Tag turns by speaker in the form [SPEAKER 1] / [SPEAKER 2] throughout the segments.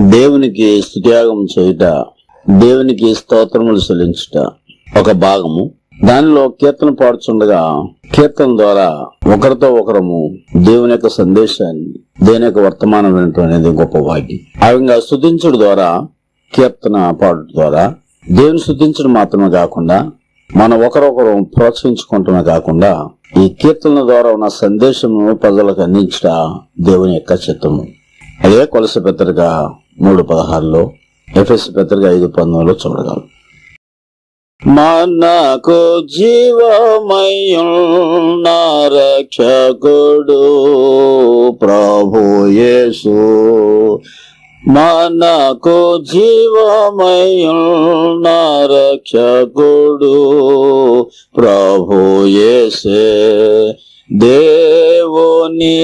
[SPEAKER 1] దేవునికి స్థుత్యాగం చేయుట దేవునికి స్తోత్రములు చెల్లించుట ఒక భాగము. దానిలో కీర్తన పాడుచుండగా కీర్తన ద్వారా ఒకరితో ఒకరము దేవుని యొక్క సందేశాన్ని దేవుని యొక్క వర్తమానం వినటం అనేది గొప్ప భాగ్యం. ఆ విధంగా స్థుతించడం ద్వారా కీర్తన పాడటం ద్వారా దేవుని స్థుతించడం మాత్రమే కాకుండా మనం ఒకరొకరు ప్రోత్సహించుకుంటమే కాకుండా ఈ కీర్తన ద్వారా ఉన్న సందేశము ప్రజలకు అందించట దేవుని యొక్క చిత్తము. అదే కొలస పెద్దగా మూడు పదహారులో ఎఫ్ఎస్ పత్రిక ఐదు పంతొమ్మిదిలో చూడగలం. మనకు జీవమయున్న రక్షకుడు ప్రభు యేసు. మనకు జీవమయున్న రక్షకుడు ప్రభు దేవుని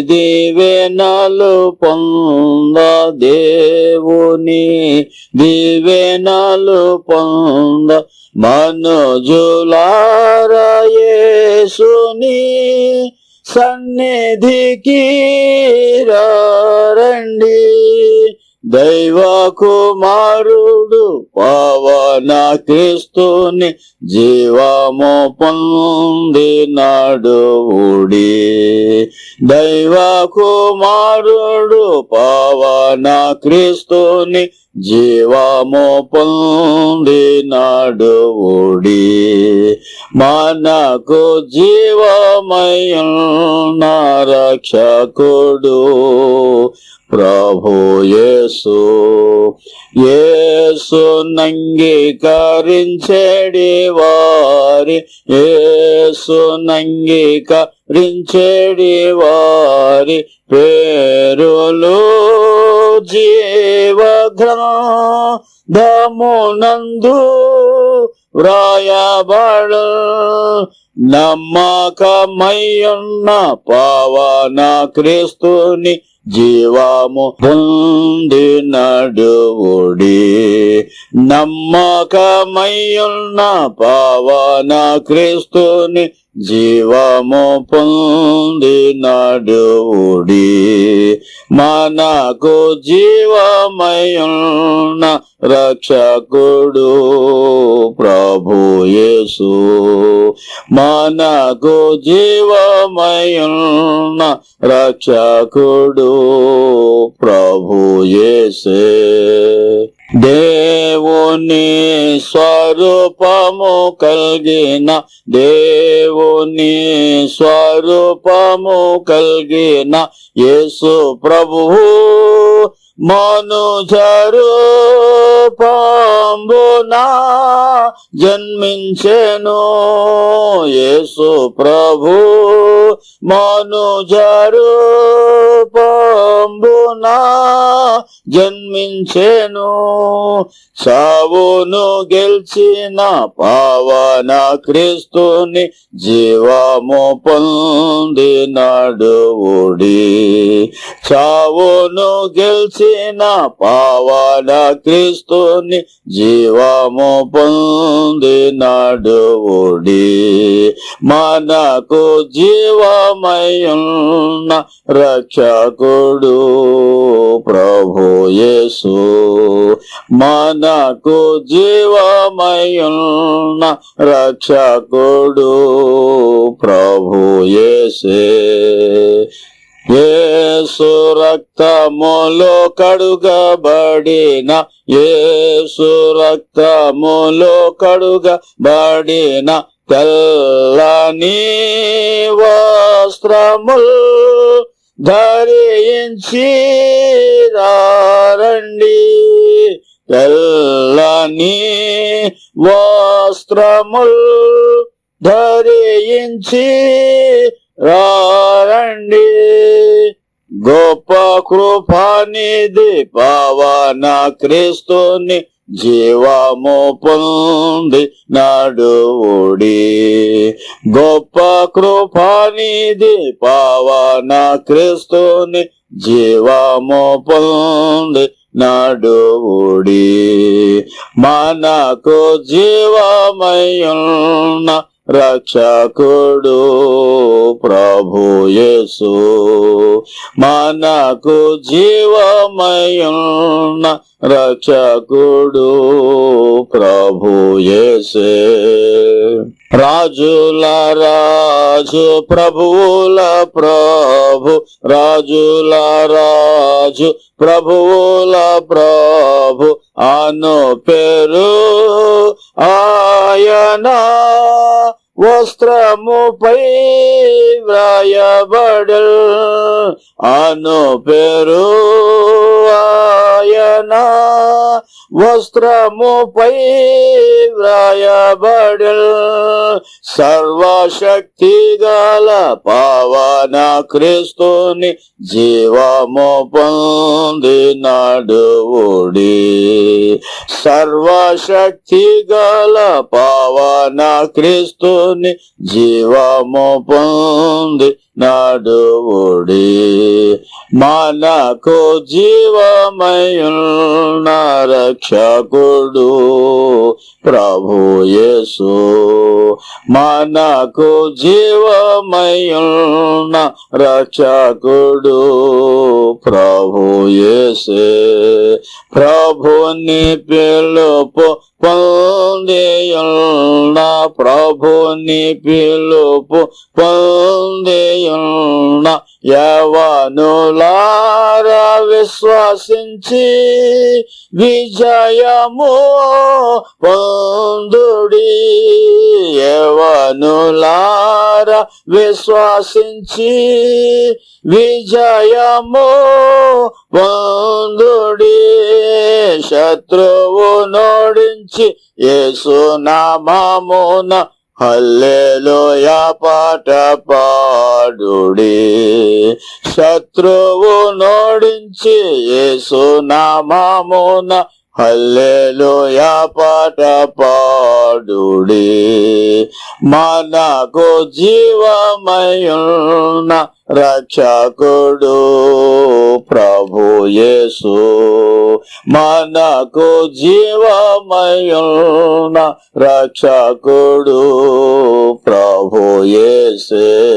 [SPEAKER 1] దివెనలు పొంద దేవుని దివెనలు పొంద. మనుజులారయేసుని సన్నిధికి రండి. దైవ కుమారుడు పవన క్రీస్తుని జీవము పొందినాడు ఊడి. దైవ కుమారుడు పవన క్రీస్తుని జీవము పొందినాడు ఊడి. మనకు జీవమయున్న రక్షకుడు ప్రభు యేసు యేసు నంగీకరించేడి వారి యేసు నంగీకరించేడి వారి పేరులు జీవగ్రంథమునందు వ్రాయబడ. నమ్మకమయ్యున్న పవన క్రీస్తుని జీవము పొంది నడువుడి. నమ్మకమయ్యున్న పవన క్రీస్తుని జీవము పొంది నడువుడి. మనకు జీవమయ్యున్న జీవమయున్న రక్షకుడు ప్రభు యేసు. మనకు జీవమయున్న రక్షకుడు ప్రభు యేసే. దేవుని స్వరూపము కలిగిన దేవుని స్వరూపము కలిగిన యేసు ప్రభువు মন ধরো పంబునా జన్మించెను యేసు ప్రభు. మనుజరు పంబునా జన్మించెను సావును గెలిచిన పావన క్రీస్తుని జీవము పొందినాడు ఊడి. చావును గెలిచిన పావన క్రీస్తు క్రీస్తుని జీవము పొందినాడు ఓడి మనకు జీవమయున్న రక్షకుడు ప్రభుయేసు మనకు జీవమయున్న రక్షకుడు ప్రభుయేసే ఏసు రక్తములో కడుగబడిన ఏసు రక్తములో కడుగబడిన తెల్లని వస్త్రముల్ ధరించి రండి తెల్లని వస్త్రముల్ ధరించి రండి గొప్ప కృపానిధి పవన క్రీస్తుని జీవము పొంది నాడుడి గొప్ప కృపానిధి పవన క్రీస్తుని జీవము పొంది నాడుడి మనకు జీవమయున్న రక్షకుడు ప్రభు యేసు. మనకు జీవమయున్న రక్షకుడు ప్రభు యేసే. రాజుల రాజు ప్రభువుల ప్రభు రాజుల రాజు ప్రభువుల ప్రభు అను పేరు ఆయనా. వస్త్రముపై వ్రాయబడల్. అను పేరు ఆయన వస్త్రముపై వ్రాయబడల్. సర్వశక్తి గల పవన క్రీస్తుని జీవము పొందినాడు సర్వశక్తి గల పవన క్రీస్తుని జీవము పొంది నాడువుడి మనకు జీవమయున్న రక్షకుడు ప్రభు యేసు మనకు జీవమయున్న రక్షకుడు ప్రభు యేసే ప్రభుని పిలుపు పొందేయున్న ప్రభుని పిలుపు పొందేయున్న యవనులార విశ్వసించి విజయము పొందుడి. యవనులార విశ్వసించి విజయము పొందుడి శత్రువు నోడించి యేసు నామమున హల్లెలూయా పాట పాడుడి. శత్రువు నోడించి యేసు నామమున హల్లెలూయా పాట పాడుడి. మనకు జీవమయున్న రక్షకుడు ప్రభు యేసు. మనకు జీవమయున్న రక్షకుడు ప్రభు యేసే.